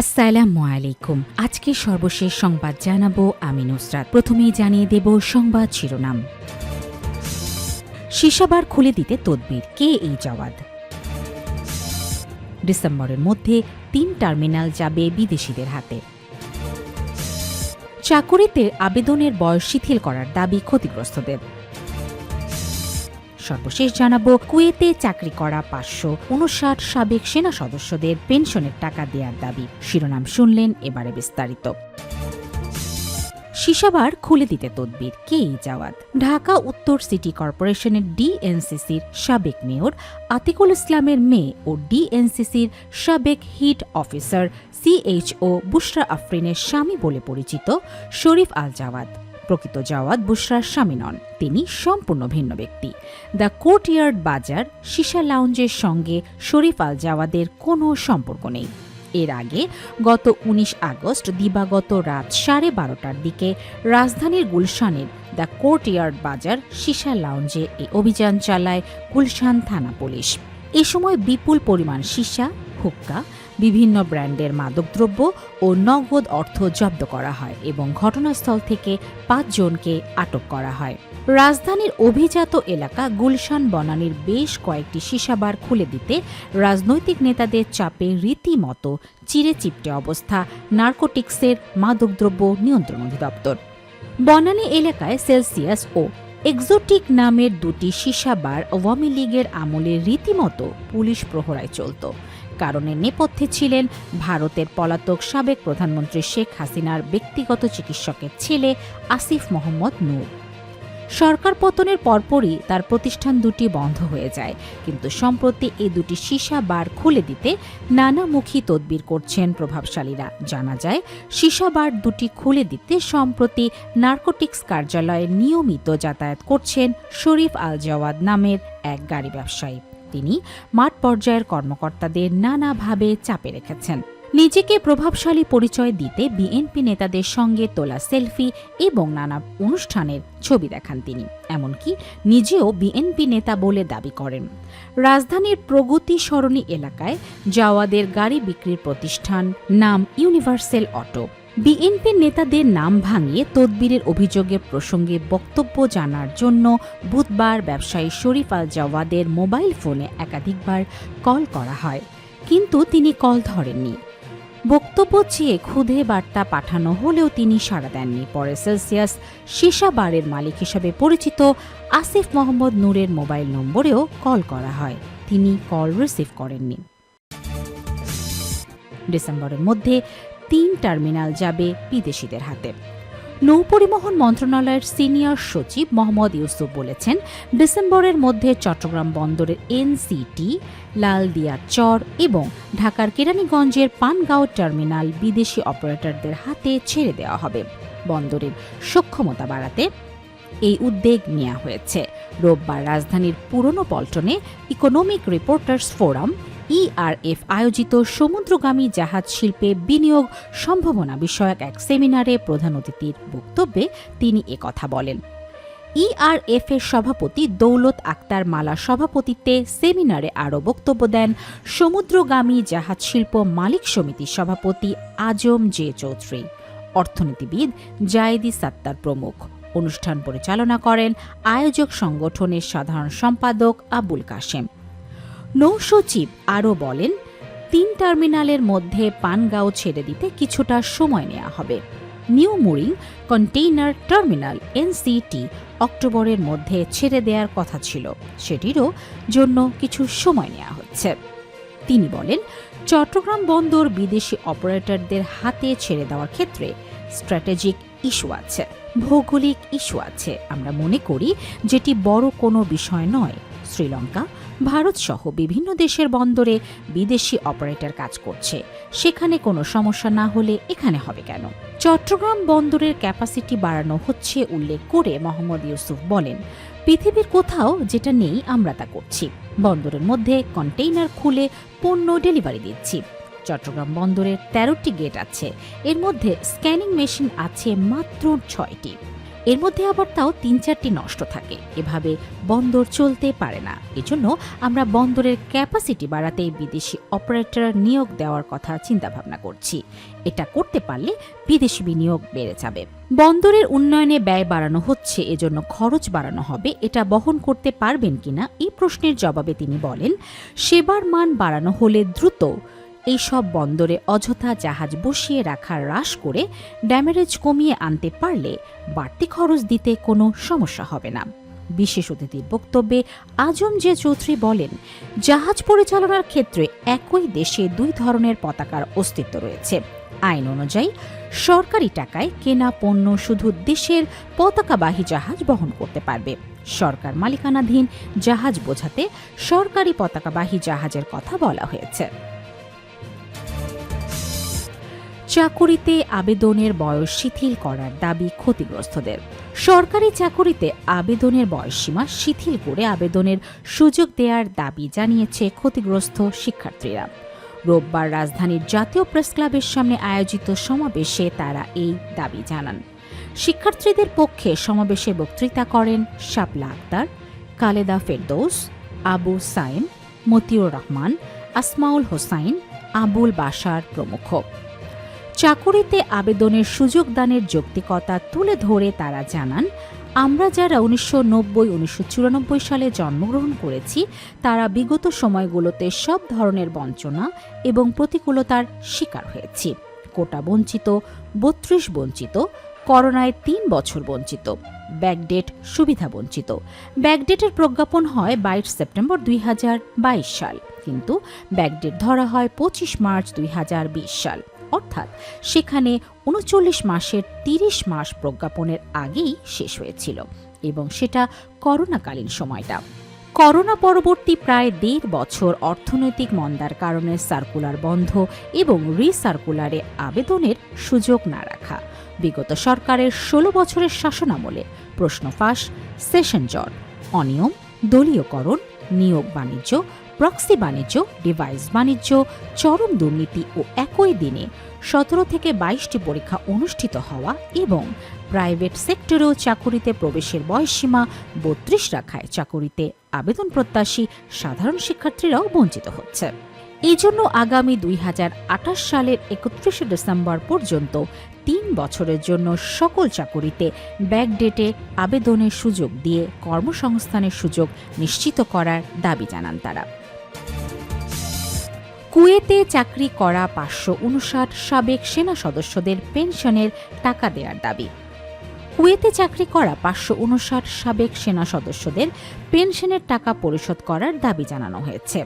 আসসালামু আলাইকুম। আজকে সর্বশেষ সংবাদ জানাব আমি নুসরাত। প্রথমেই জানিয়ে দেব সংবাদ শিরোনাম। সিসাবার খুলে দিতে তদবির। কে এই জওয়াদ ডিসেম্বরের মধ্যে তিন টার্মিনাল যাবে বিদেশিদের হাতে। চাকুরিতে আবেদনের বয়স শিথিল করার দাবি ক্ষতিগ্রস্তদের। সর্বশেষ জানাব, কুয়েতে চাকরি করা পাঁচশো উনষাট সাবেক সেনা সদস্যদের পেনশনের টাকা দেওয়ার দাবি। শিরোনাম শুনলেন এবারে বিস্তারিত। সিসাবার খুলে দিতে তদবির, কে জাওয়াত? ঢাকা উত্তর সিটি কর্পোরেশনের ডিএনসিসির সাবেক মেয়র আতিকুল ইসলামের মেয়ে ও ডিএনসিসির সাবেক হিট অফিসার সিএইচও বুশরা আফরিনের স্বামী বলে পরিচিত শরীফ আল জাওয়াদ প্রকৃত জাওয়াদ বুশরার স্বামী নন, তিনি সম্পূর্ণ ভিন্ন ব্যক্তি। দ্য কোর্টইয়ার্ড বাজার, সিসা লাউঞ্জের সঙ্গে শরীফ আল জাওয়াদের কোনো সম্পর্ক নেই। এর আগে গত ১৯ আগস্ট দিবাগত রাত সাড়ে বারোটার দিকে রাজধানীর গুলশানের দ্য কোর্টইয়ার্ড বাজার, সিসা লাউঞ্জে এই অভিযান চালায় গুলশান থানা পুলিশ। এ সময় বিপুল পরিমাণ সীসা, হুক্কা বিভিন্ন ব্র্যান্ডের মাদকদ্রব্য ও নগদ অর্থ জব্দ করা হয় এবং ঘটনাস্থল থেকে পাঁচজনকে আটক করা হয়। রাজধানীর অভিজাত এলাকা গুলশান বনানীর বেশ কয়েকটি সীসাবার খুলে দিতে রাজনৈতিক নেতাদের চাপে রীতিমতো চিরে চিপটে অবস্থা নার্কোটিক্সের মাদকদ্রব্য নিয়ন্ত্রণ অধিদপ্তর। বনানী এলাকায় সেলসিয়াস ও এক্সোটিক নামের দুটি সীসাবার আওয়ামী লীগের আমলে রীতিমতো পুলিশ প্রহরায় চলত। কারণে নেপথ্যে ছিলেন ভারতের পলাতক সাবেক প্রধানমন্ত্রী শেখ হাসিনার ব্যক্তিগত চিকিৎসকের ছেলে আসিফ মোহাম্মদ নূর। সরকার পতনের পরপরই তার প্রতিষ্ঠান দুটি বন্ধ হয়ে যায়, কিন্তু সম্প্রতি এই দুটি সীসা বার খুলে দিতে নানামুখী তদবির করছেন প্রভাবশালীরা। জানা যায়, সীসা বার দুটি খুলে দিতে সম্প্রতি নার্কোটিক্স কার্যালয়ে নিয়মিত যাতায়াত করছেন শরীফ আল জওয়াদ নামের এক গাড়ি ব্যবসায়ী। তিনি মাঠ পর্যায়ের কর্মকর্তাদের নানাভাবে চাপে রেখেছেন। নিজেকে প্রভাবশালী পরিচয় দিতে বিএনপি নেতাদের সঙ্গে তোলা সেলফি এবং নানা অনুষ্ঠানের ছবি দেখান তিনি। এমনকি নিজেও বিএনপি নেতা বলে দাবি করেন। রাজধানীর প্রগতি সরণি এলাকায় জাওয়াদের গাড়ি বিক্রির প্রতিষ্ঠান, নাম ইউনিভার্সাল অটো। বিএনপি নেতাদের নাম ভাঙিয়ে তদবিরের অভিযোগের প্রসঙ্গে বক্তব্য জানার জন্য বুধবার ব্যবসায়ী শরীফ আল জাওয়াদের মোবাইল ফোনে একাধিকবার কল করা হয়, কিন্তু তিনি কল ধরেননি। বক্তব্য চেয়ে ক্ষুধে বার্তা পাঠানো হলেও তিনি সাড়া দেননি। পরে সেলসিয়াস সীসা বারের মালিক হিসাবে পরিচিত আসিফ মোহাম্মদ নূরের মোবাইল নম্বরেও কল করা হয়। তিনি কল রিসিভ করেননি। ডিসেম্বরের মধ্যে তিন টার্মিনাল যাবে বিদেশিদের হাতে। নৌপরিবহন মন্ত্রণালয়ের সিনিয়র সচিব মোহাম্মদ ইউসুফ বলেছেন, ডিসেম্বরের মধ্যে চট্টগ্রাম বন্দরের এনসিটি, লালদিয়া চর এবং ঢাকার কেরানীগঞ্জের পানগাঁও টার্মিনাল বিদেশি অপারেটরদের হাতে ছেড়ে দেওয়া হবে। বন্দরের সক্ষমতা বাড়াতে এই উদ্যোগ নেওয়া হয়েছে। রোববার রাজধানীর পুরনো পল্টনে ইকোনমিক রিপোর্টার্স ফোরাম ইআরএফ আয়োজিত সমুদ্রগামী জাহাজ শিল্পে বিনিয়োগ সম্ভাবনা বিষয়ক এক সেমিনারে প্রধান অতিথির বক্তব্যে তিনি একথা বলেন। ইআরএফ এর সভাপতি দৌলত আক্তার মালা সভাপতিত্বে সেমিনারে আরও বক্তব্য দেন সমুদ্রগামী জাহাজ শিল্প মালিক সমিতির সভাপতি আজম জে চৌধুরী। অর্থনীতিবিদ জায়েদি সাত্তার প্রমুখ। অনুষ্ঠান পরিচালনা করেন আয়োজক সংগঠনের সাধারণ সম্পাদক আবুল কাশেম। নৌসচিব আরও বলেন, তিন টার্মিনালের মধ্যে পানগাঁও ছেড়ে দিতে কিছুটা সময় নেওয়া হবে। New mooring container terminal NCT অক্টোবরের মধ্যে ছেড়ে দেওয়ার কথা ছিল। সেটিরও জন্য কিছু সময় নেওয়া হচ্ছে। তিনি বলেন, চট্টগ্রাম বন্দর বিদেশি অপারেটরদের হাতে ছেড়ে দেওয়ার ক্ষেত্রে স্ট্র্যাটেজিক ইস্যু আছে, ভৌগোলিক ইস্যু আছে। আমরা মনে করি, যেটি বড় কোনো বিষয় নয়। শ্রীলঙ্কা, ভারত সহ বিভিন্ন দেশের বন্দরে বিদেশি অপারেটর কাজ করছে। সেখানে কোনো সমস্যা না হলে এখানে হবে কেন? চট্টগ্রাম বন্দরের ক্যাপাসিটি বাড়ানো হচ্ছে উল্লেখ করে মোহাম্মদ ইউসুফ বলেন, পৃথিবীর কোথাও যেটা নেই আমরা তা করছি। বন্দরের মধ্যে কন্টেইনার খুলে পণ্য ডেলিভারি দিচ্ছি। চট্টগ্রাম বন্দরের তেরোটি গেট আছে। এর মধ্যে স্ক্যানিং মেশিন আছে মাত্র ছয়টি। এর মধ্যে আবার তাও তিন চারটি নষ্ট থাকে। এভাবে বন্দর চলতে পারে না। এজন্য আমরা বন্দরের ক্যাপাসিটি বাড়াতে বিদেশি অপারেটর নিয়োগ দেওয়ার কথা চিন্তাভাবনা করছি। এটা করতে পারলে বিদেশি বিনিয়োগ বেড়ে যাবে। বন্দরের উন্নয়নে ব্যয় বাড়ানো হচ্ছে, এজন্য খরচ বাড়ানো হবে। এটা বহন করতে পারবেন কিনা, এই প্রশ্নের জবাবে তিনি বলেন, সেবার মান বাড়ানো হলে দ্রুত এইসব বন্দরে অযথা জাহাজ বসিয়ে রাখা হ্রাস করে ড্যামেরেজ কমিয়ে আনতে পারলে বাড়তি খরচ দিতে কোনো সমস্যা হবে না। বিশেষ অতিথির বক্তব্যে আজম জে চৌধুরী বলেন, জাহাজ পরিচালনার ক্ষেত্রে একই দেশে দুই ধরনের পতাকার অস্তিত্ব রয়েছে। আইন অনুযায়ী, সরকারি টাকায় কেনা পণ্য শুধু দেশের পতাকাবাহী জাহাজ বহন করতে পারবে। সরকার মালিকানাধীন জাহাজ বোঝাতে সরকারি পতাকাবাহী জাহাজের কথা বলা হয়েছে। চাকুরিতে আবেদনের বয়স শিথিল করার দাবি ক্ষতিগ্রস্তদের। সরকারি চাকুরিতে আবেদনের বয়সসীমা শিথিল করে আবেদনের সুযোগ দেওয়ার দাবি জানিয়েছে ক্ষতিগ্রস্ত শিক্ষার্থীরা। রোববার রাজধানীর জাতীয় প্রেস ক্লাবের সামনে আয়োজিত সমাবেশে তারা এই দাবি জানান। শিক্ষার্থীদের পক্ষে সমাবেশে বক্তৃতা করেন শাপলা আক্তার, কালেদা ফেরদৌস, আবু সাইম মতিউর রহমান, আসমাউল হোসাইন, আবুল বাসার প্রমুখ। চাকুরিতে আবেদনের সুযোগ দানের যৌক্তিকতা তুলে ধরে তারা জানান, আমরা যারা উনিশশো নব্বই, উনিশশো চুরানব্বই সালে জন্মগ্রহণ করেছি, তারা বিগত সময়গুলোতে সব ধরনের বঞ্চনা এবং প্রতিকূলতার শিকার হয়েছি। কোটা বঞ্চিত, বত্রিশ বঞ্চিত, করোনায় তিন বছর বঞ্চিত, ব্যাকডেট সুবিধা বঞ্চিত। ব্যাকডেটের প্রজ্ঞাপন হয় বাইশ সেপ্টেম্বর দুই হাজার বাইশ সাল, কিন্তু ব্যাকডেট ধরা হয় পঁচিশ মার্চ দুই হাজার বিশ সাল। অর্থাৎ সেখানে উনচল্লিশ মাসের তিরিশ মাস প্রজ্ঞাপনের আগেই শেষ হয়েছিল এবং সেটা করোনাকালীন সময়টা। করোনা পরবর্তী প্রায় দেড় বছর অর্থনৈতিক মন্দার কারণে সার্কুলার বন্ধ এবং রিসার্কুলারে আবেদনের সুযোগ না রাখা। বিগত সরকারের ষোলো বছরের শাসনামলে প্রশ্ন ফাঁস, সেশন জট, অনিয়ম, দলীয়করণ, নিয়োগ বাণিজ্য প্রক্সি বাণিজ্য, ডিভাইস বাণিজ্য, চরম দুর্নীতি ও একই দিনে সতেরো থেকে বাইশটি পরীক্ষা অনুষ্ঠিত হওয়া এবং প্রাইভেট সেক্টরেও চাকুরিতে প্রবেশের বয়সসীমা বত্রিশ রাখায় চাকুরিতে আবেদন প্রত্যাশী সাধারণ শিক্ষার্থীরাও বঞ্চিত হচ্ছে। এই জন্য আগামী দুই হাজার আঠাশ সালের একত্রিশে ডিসেম্বর পর্যন্ত তিন বছরের জন্য সকল চাকুরিতে ব্যাকডেটে আবেদনের সুযোগ দিয়ে কর্মসংস্থানের সুযোগ নিশ্চিত করার দাবি জানান তারা। কুয়েতে চাকরি করা পাঁচশো উনষাট সাবেক সেনা সদস্যদের পেনশনের টাকা দেওয়ার দাবি। কুয়েতে চাকরি করা পাঁচশো উনষাট সাবেক সেনা সদস্যদের পেনশনের টাকা পরিশোধ করার দাবি জানানো হয়েছে।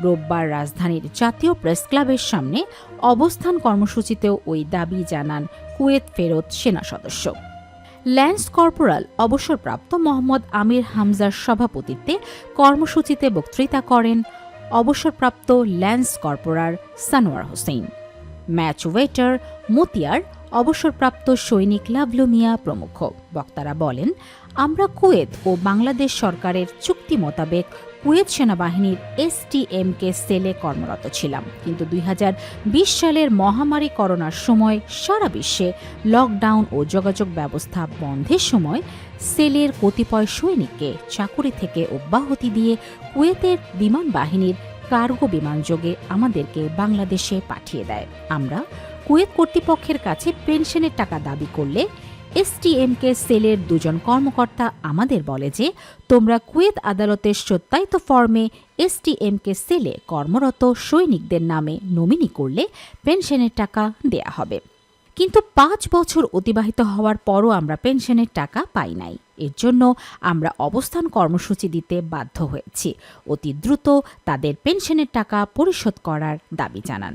রোববার রাজধানীর জাতীয় প্রেস ক্লাবের সামনে অবস্থান কর্মসূচিতেও ওই দাবি জানান কুয়েত ফেরত সেনা সদস্য। ল্যান্স কর্পোরাল অবসরপ্রাপ্ত মোহাম্মদ আমির হামজার সভাপতিত্বে কর্মসূচিতে বক্তৃতা করেন অবসরপ্রাপ্ত lance corporal Sanowar Hossain. Mess waiter Motiar অবসরপ্রাপ্ত সৈনিক লাভলু মিয়া প্রমুখ। বক্তারা বলেন, আমরা কুয়েত ও বাংলাদেশ সরকারের চুক্তি মোতাবেক কুয়েত সেনাবাহিনীর এসটিএমকে সেলে কর্মরত ছিলাম। কিন্তু দুই হাজার বিশ সালের মহামারী করোনার সময় সারা বিশ্বে লকডাউন ও যোগাযোগ ব্যবস্থা বন্ধের সময় সেলের কতিপয় সৈনিককে চাকুরি থেকে অব্যাহতি দিয়ে কুয়েতের বিমান বাহিনীর কার্গো বিমানযোগে আমাদেরকে বাংলাদেশে পাঠিয়ে দেয়। আমরা কুয়েত কর্তৃপক্ষের কাছে পেনশনের টাকা দাবি করলে এসটিএমকে সেলের দুজন কর্মকর্তা আমাদের বলে যে, তোমরা কুয়েত আদালতের সত্যায়িত ফর্মে এসটিএমকে সেলে কর্মরত সৈনিকদের নামে নমিনি করলে পেনশনের টাকা দেয়া হবে। কিন্তু পাঁচ বছর অতিবাহিত হওয়ার পরও আমরা পেনশনের টাকা পাই নাই। এর জন্য আমরা অবস্থান কর্মসূচি দিতে বাধ্য হয়েছি। অতি দ্রুত তাদের পেনশনের টাকা পরিশোধ করার দাবি জানান।